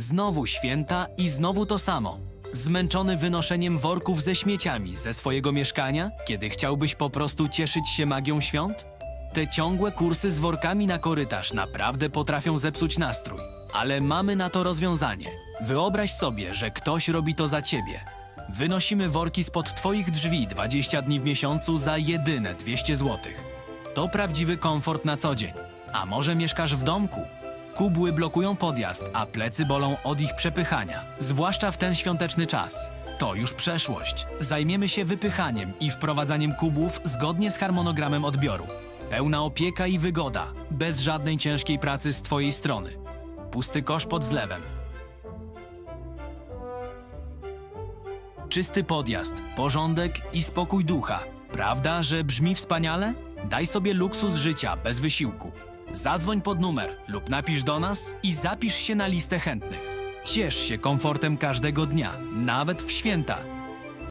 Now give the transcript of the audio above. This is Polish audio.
Znowu święta i znowu to samo. Zmęczony wynoszeniem worków ze śmieciami ze swojego mieszkania, kiedy chciałbyś po prostu cieszyć się magią świąt? Te ciągłe kursy z workami na korytarz naprawdę potrafią zepsuć nastrój. Ale mamy na to rozwiązanie. Wyobraź sobie, że ktoś robi to za ciebie. Wynosimy worki spod twoich drzwi 20 dni w miesiącu za jedyne 200 zł. To prawdziwy komfort na co dzień. A może mieszkasz w domku? Kubły blokują podjazd, a plecy bolą od ich przepychania, zwłaszcza w ten świąteczny czas. To już przeszłość. Zajmiemy się wypychaniem i wprowadzaniem kubłów zgodnie z harmonogramem odbioru. Pełna opieka i wygoda, bez żadnej ciężkiej pracy z Twojej strony. Pusty kosz pod zlewem. Czysty podjazd, porządek i spokój ducha. Prawda, że brzmi wspaniale? Daj sobie luksus życia bez wysiłku. Zadzwoń pod numer lub napisz do nas i zapisz się na listę chętnych. Ciesz się komfortem każdego dnia, nawet w święta.